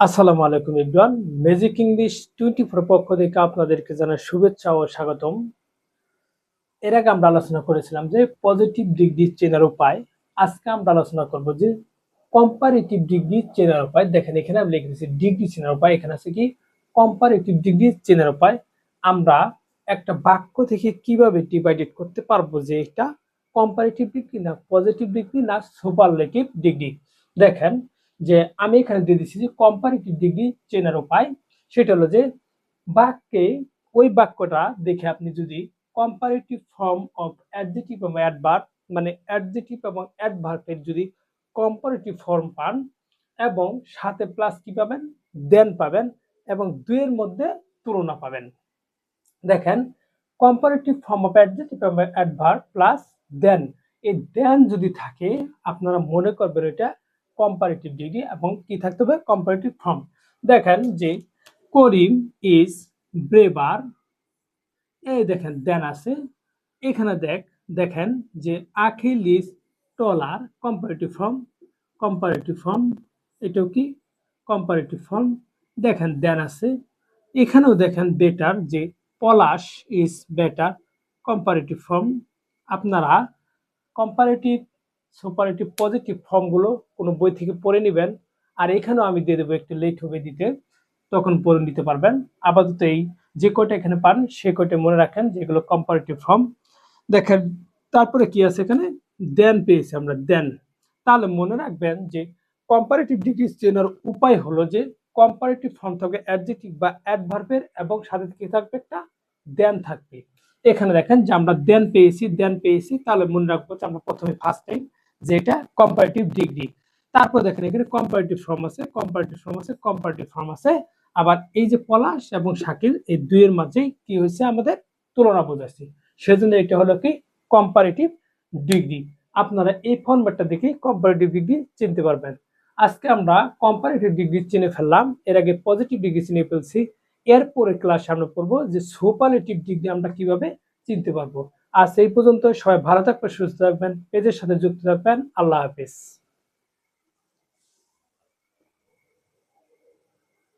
আসসালামু আলাইকুম ইবরান। Magic English twenty four পক্ষ থেকে আপনাদেরকে জানাই শুভেচ্ছা ও স্বাগতম। এর আগে আমরা আলোচনা করেছিলাম যে পজিটিভ ডিগ্রি চেনার উপায়। আজকে আমরা আলোচনা করব যে কম্পারেটিভ ডিগ্রি চেনার উপায়। দেখেন, এখানে আমি লিখে দিচ্ছি ডিগ্রি চেনার উপায়। এখানে আছে কি? কম্পারেটিভ ডিগ্রি চেনার উপায়। আমরা একটা বাক্য থেকে কীভাবে ডিভাইডেড করতে পারব যে এটা কম্পারেটিভ ডিগ্রি না পজিটিভ ডিগ্রি না সুপারলেটিভ ডিগ্রি দেখেন যে আমি এখানে দিয়ে দিচ্ছি যে কম্পারেটিভ ডিগ্রি চেনার উপায়। সেটা হলো যে বাক্যে ওই বাক্যটা দেখে আপনি যদি কম্পারেটিভ ফর্ম অফ অ্যাডজেটিভ এবং অ্যাডভার্ব মানে অ্যাডজেটিভ এবং অ্যাডভার্বের যদি কম্পারেটিভ ফর্ম পান এবং সাথে প্লাস কি পাবেন? দেন পাবেন এবং দুইয়ের মধ্যে তুলনা পাবেন। দেখেন কম্পারেটিভ ফর্ম অফ অ্যাডজেটিভ এবং অ্যাডভার্ব প্লাস দেন এই দেন যদি থাকে, আপনারা মনে করবেন এটা কম্পারেটিভ ডিগ্রি এবং কি থাকতে হবে? কম্পারেটিভ ফর্ম দেখেন যে করিম ইজ ব্রেভার এই দেখেন, দেন আছে। এখানে দেখ, দেখেন যে Akhil is taller comparative form comparative form এটাও কি? কম্পারেটিভ ফর্ম দেখেন, দেন আছে। এখানেও দেখেন বেটার যে Palash is better comparative form আপনারা কম্পারেটিভ সুপারেটিভ পজিটিভ ফর্মগুলো কোনো বই থেকে পড়ে নেবেন। আর এখানেও আমি দিয়ে দেবো একটু লেট হবে দিতে, তখন পড়ে নিতে পারবেন। আপাতত এই যে কয়টা এখানে পান, সে কয়টা মনে রাখেন, যেগুলো কম্পারেটিভ ফর্ম দেখেন, তারপরে কি আছে এখানে? দেন পেয়েছি আমরা, দেন। তাহলে মনে রাখবেন যে কম্পারেটিভ ডিগ্রি চেনার উপায় হলো যে কম্পারেটিভ ফর্ম থাকবে অ্যাডজেক্টিভ বা অ্যাডভার্বের এবং সাথে কি থাকবে একটা দেন থাকবে। এখানে দেখেন যে আমরা দেন পেয়েছি দেন পেয়েছি, তাহলে মনে রাখব যে আমরা প্রথমে ফার্স্ট টাইম যে এটা কম্পারেটিভ ডিগ্রি তারপর দেখেন, এখানে কম্পারেটিভ ফর্ম আছে কম্পারেটিভ ফর্ম আছে কম্পারেটিভ ফর্ম আছে। আবার এই যে পলাশ এবং শাকিল, এই দুইয়ের মাঝেই কি হয়েছে আমাদের? তুলনা বোঝাচ্ছি। সেজন্য এটা হলো কি? কম্পারেটিভ ডিগ্রি আপনারা এই ফর্মেটটা দেখে কম্পারেটিভ ডিগ্রি চিনতে পারবেন। আজকে আমরা কম্পারেটিভ ডিগ্রি চিনে ফেললাম। এর আগে পজিটিভ ডিগ্রি চিনে ফেলছি। এরপরে ক্লাসে আমরা পড়ব যে সুপারলেটিভ ডিগ্রি আমরা কীভাবে চিনতে পারব। আজ এই পর্যন্ত সবাই ভালো থাকবেন সুস্থ থাকবেন পেজের সাথে যুক্ত থাকবেন। আল্লাহ হাফিজ।